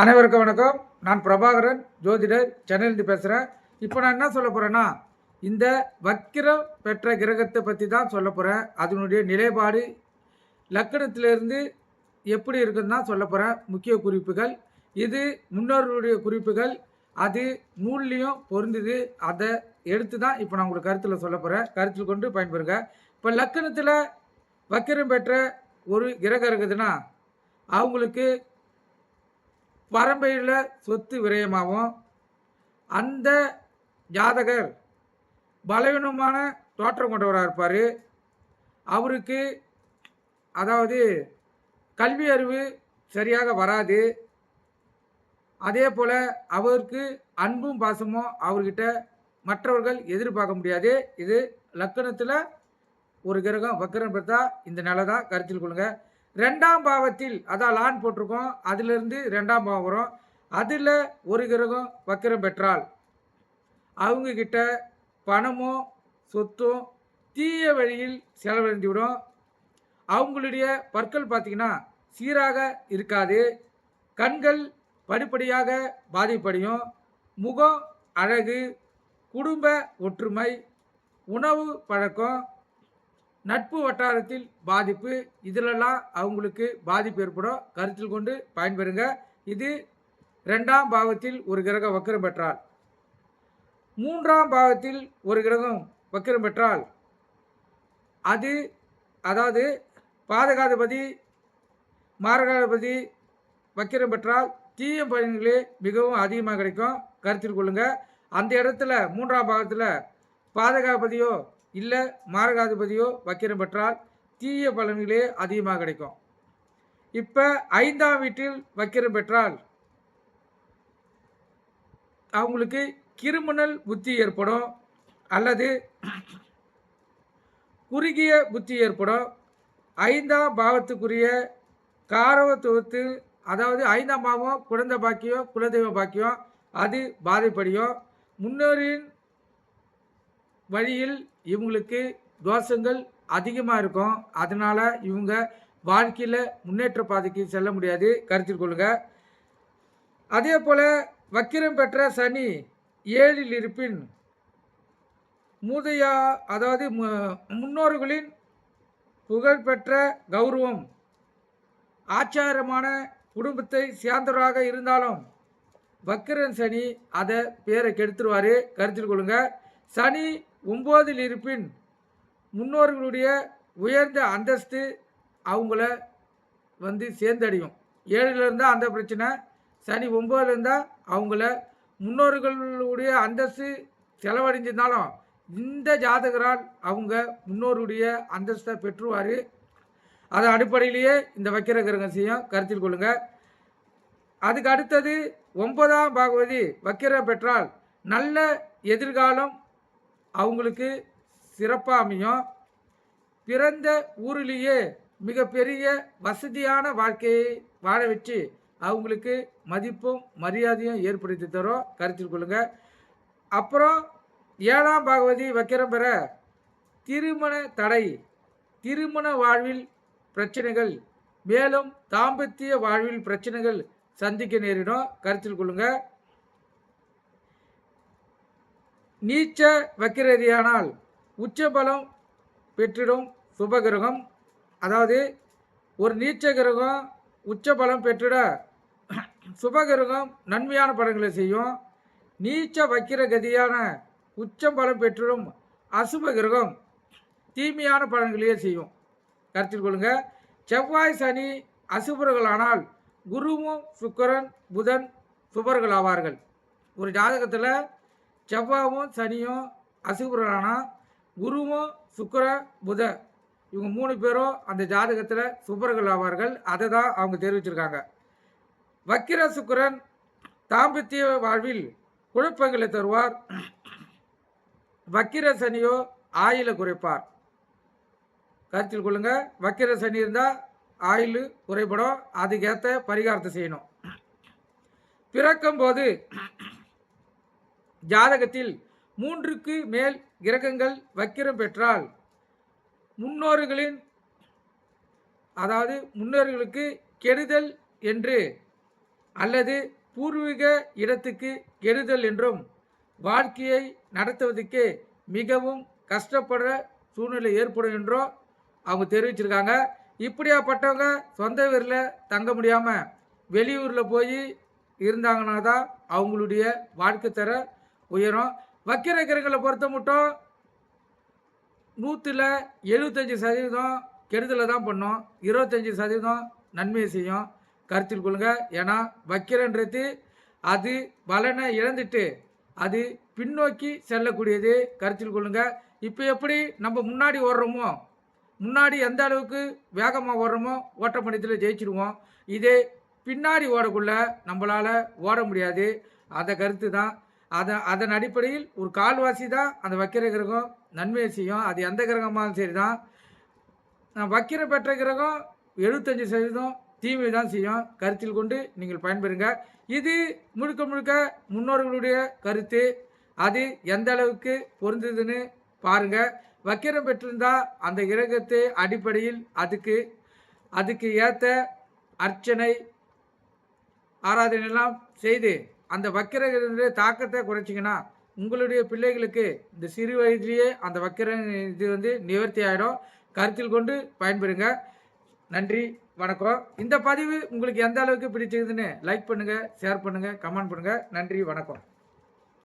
அனைவருக்கும் வணக்கம். நான் பிரபாகரன் ஜோதிடர் சென்னையிலேருந்து பேசுகிறேன் இப்போ நான் என்ன சொல்ல போகிறேன்னா இந்த வக்கிரம் பெற்ற கிரகத்தை பற்றி தான் சொல்ல போகிறேன் அதனுடைய நிலைப்பாடு லக்கணத்திலிருந்து எப்படி இருக்குன்னு தான் சொல்ல போகிறேன் முக்கிய குறிப்புகள். இது முன்னோர்களுடைய குறிப்புகள். அது நூல்லையும் பொருந்துது. அதை எடுத்து தான் இப்போ நான் உங்களுக்கு கருத்தில் சொல்ல போகிறேன் கருத்தில் கொண்டு பயன்பெறுங்க. இப்போ லக்கணத்தில் வக்கிரம் பெற்ற ஒரு கிரகம் இருக்குதுன்னா அவங்களுக்கு பரம்பரையில் சொத்து விரயமாகும். அந்த ஜாதகர் பலவீனமான தோற்றம் கொண்டவராக இருப்பார். அவருக்கு அதாவது கல்வி அறிவு சரியாக வராது. அதே போல் அவருக்கு அன்பும் பாசமும் அவர்கிட்ட மற்றவர்கள் எதிர்பார்க்க முடியாது. இது லக்கணத்தில் ஒரு கிரகம் வக்கரம் பெற்றா இந்த நிலை தான் கருத்தில் கொள்ளுங்கள் ரெண்டாம் பாவத்தில் அதான் லான் போட்டிருக்கோம் அதிலிருந்து ரெண்டாம் பாவம் வரும். அதில் ஒரு கிரகம் வக்கரம் பெற்றால் அவங்கக்கிட்ட பணமும் பணமோ சொத்தும் தீய வழியில் செலவழிந்துவிடும் அவங்களுடைய பற்கள் பார்த்திங்கன்னா சீராக இருக்காது. கண்கள் படிப்படியாக பாதிப்படையும். முகம் அழகு குடும்ப ஒற்றுமை உணவு பழக்கம் நட்பு வட்டாரத்தில் பாதிப்பு இதிலெல்லாம் அவங்களுக்கு பாதிப்பு ஏற்படும். கருத்தில் கொண்டு பயன்பெறுங்க. இது ரெண்டாம் பாவத்தில் ஒரு கிரகம் வக்கரம் பெற்றால். மூன்றாம் பாவத்தில் ஒரு கிரகம் வக்கரம் பெற்றால் அது அதாவது பாதகாதிபதி மாரகாதிபதி வக்கிரம் பெற்றால் தீய பயன்களே மிகவும் அதிகமாக கிடைக்கும். கருத்தில் கொள்ளுங்கள் அந்த இடத்துல மூன்றாம் பாகத்தில் பாதகாதிபதியோ இல்லை மாரகாதிபதியோ வக்கிரம் பெற்றால் தீய பலன்களே அதிகமாக கிடைக்கும். இப்போ ஐந்தாம் வீட்டில் வக்கிரம் பெற்றால் அவங்களுக்கு கிரிமினல் புத்தி ஏற்படும் அல்லது குறுகிய புத்தி ஏற்படும். ஐந்தாம் பாவத்துக்குரிய காரவத்துவத்து அதாவது ஐந்தாம் பாவம் குழந்தை பாக்கியம் குலதெய்வ பாக்கியம் அது பாதிப்படையும். முன்னோரின் வழியில் இவங்களுக்கு தோஷங்கள் அதிகமாக இருக்கும். அதனால் இவங்க வாழ்க்கையில் முன்னேற்ற பாதைக்கு செல்ல முடியாது. கருத்தில் கொள்ளுங்க. அதே போல் வக்கிரம் பெற்ற சனி ஏழில் இருப்பின் மூதையா அதாவது மு- முன்னோர்களின் புகழ்பெற்ற கௌரவம் ஆச்சாரமான குடும்பத்தை சேர்ந்தவராக இருந்தாலும் வக்கிரன் சனி அதை பேரை கெடுத்துருவார். கருத்தில் கொள்ளுங்க. சனி ஒம்போதில் இருப்பின் முன்னோர்களுடைய உயர்ந்த அந்தஸ்து அவங்கள வந்து சேர்ந்தடையும். ஏழில் இருந்தால் அந்த பிரச்சனை சனி ஒம்போதில் இருந்தால் அவங்கள முன்னோர்களுடைய அந்தஸ்து செலவடைஞ்சிருந்தாலும் இந்த ஜாதகரால் அவங்க முன்னோருடைய அந்தஸ்தை பெற்றுவார். அதன் அடிப்படையிலேயே இந்த வக்கிர கிரகம் செய்யும். கருத்தில் கொள்ளுங்கள் அதுக்கு அடுத்தது ஒன்பதாம் பாகவதி வக்கிர பெற்றால் நல்ல எதிர்காலம் அவங்களுக்கு சிறப்பாக அமையும். பிறந்த ஊரிலேயே மிகப்பெரிய வசதியான வாழ்க்கையை வாழ வச்சு அவங்களுக்கு மதிப்பும் மரியாதையும் ஏற்படுத்தி தரும். கருத்தில் கொள்ளுங்கள் அப்புறம் ஏழாம் பாகவதி வக்கிரம் பெற திருமண தடை திருமண வாழ்வில் பிரச்சனைகள் மேலும் தாம்பத்திய வாழ்வில் பிரச்சனைகள் சந்திக்க நேரிடும். கருத்தில் கொள்ளுங்கள் நீச்ச வக்கிரதியானால் உச்சபலம் பெற்றிடும் சுபகிரகம். அதாவது ஒரு நீச்ச கிரகம் உச்சபலம் பெற்றிட சுபகிரகம் நன்மையான பலன்களை செய்யும். நீச்ச வக்கிர கதியான உச்சம் பெற்றிடும் அசுப கிரகம் தீமையான பலன்களையே செய்யும். கருத்தில் கொள்ளுங்க. செவ்வாய் சனி அசுபர்களானால் குருவும் சுக்கரன் புதன் சுபர்கள் ஆவார்கள் ஒரு ஜாதகத்தில் செவ்வாவும் சனியும் அசுபுரானா குருவும் சுக்கர புத. இவங்க மூணு பேரும் அந்த ஜாதகத்தில் சுபர்கள் ஆவார்கள். அதை தான் அவங்க தெரிவிச்சிருக்காங்க. வக்கிர சுக்கரன் தாம்பத்திய வாழ்வில் குழப்பங்களை தருவார். வக்கிர சனியோ ஆயில குறைப்பார். கருத்தில் கொள்ளுங்க. வக்கிர சனி இருந்தால் ஆயில் குறைபடும். அதுக்கேற்ற பரிகாரத்தை செய்யணும். பிறக்கும் போது ஜாதகத்தில் மூன்றுக்கு மேல் கிரகங்கள் வக்கிரம் பெற்றால் முன்னோர்களின் அதாவது முன்னோர்களுக்கு கெடுதல் என்று அல்லது பூர்வீக இடத்துக்கு கெடுதல் என்றும் வாழ்க்கையை நடத்துவதற்கு மிகவும் கஷ்டப்படுற சூழ்நிலை ஏற்படும் என்றோ அவங்க தெரிவிச்சிருக்காங்க. இப்படியாப்பட்டவங்க சொந்த ஊரில் தங்க முடியாமல் வெளியூரில் போய் இருந்தாங்கன்னா தான் அவங்களுடைய வாழ்க்கை தர உயரும். வக்கிர கிரகங்களை பொறுத்த மட்டும் நூற்றில் எழுபத்தஞ்சி சதவீதம் கெடுதலை தான் பண்ணும். இருபத்தஞ்சி சதவீதம் நன்மையை செய்யும். கருத்தில் கொள்ளுங்க. ஏன்னா வக்கிரன்றது அது பலனை இழந்துட்டு அது பின்னோக்கி செல்லக்கூடியது. கருத்தில் கொள்ளுங்க. இப்போ எப்படி நம்ம முன்னாடி ஓடுறோமோ முன்னாடி எந்த அளவுக்கு வேகமாக ஓடுறோமோ ஓட்டப்பணியத்தில் ஜெயிச்சிருவோம். இதே பின்னாடி ஓடக்குள்ள நம்மளால் ஓட முடியாது. அந்த கருத்து தான். அதை அதன் அடிப்படையில் ஒரு கால்வாசி தான் அந்த வக்கிர கிரகம் நன்மையை செய்யும். அது எந்த கிரகமாலும் சரி தான் நான் வக்கிர பெற்ற கிரகம் எழுபத்தஞ்சி சதவீதம் தீமை தான் செய்யும். கருத்தில் கொண்டு நீங்கள் பயன்பெறுங்க. இது முழுக்க முழுக்க முன்னோர்களுடைய கருத்து. அது எந்த அளவுக்கு பொருந்ததுன்னு பாருங்கள் வக்கிரம் பெற்றிருந்தால் அந்த கிரகத்தை அடிப்படையில் அதுக்கு அதுக்கு ஏற்ற அர்ச்சனை ஆராதனையெல்லாம் செய்து அந்த வக்கிரங்களுடைய தாக்கத்தை குறைச்சிங்கன்னா உங்களுடைய பிள்ளைகளுக்கு இந்த சிறு வயதிலேயே அந்த வக்கிர இது வந்து நிவர்த்தி ஆகிடும் கருத்தில் கொண்டு பயன்பெறுங்க. நன்றி வணக்கம். இந்த பதிவு உங்களுக்கு எந்த அளவுக்கு பிடிச்சிருக்குதுன்னு லைக் பண்ணுங்கள் ஷேர் பண்ணுங்கள் கமெண்ட் பண்ணுங்கள் நன்றி வணக்கம்.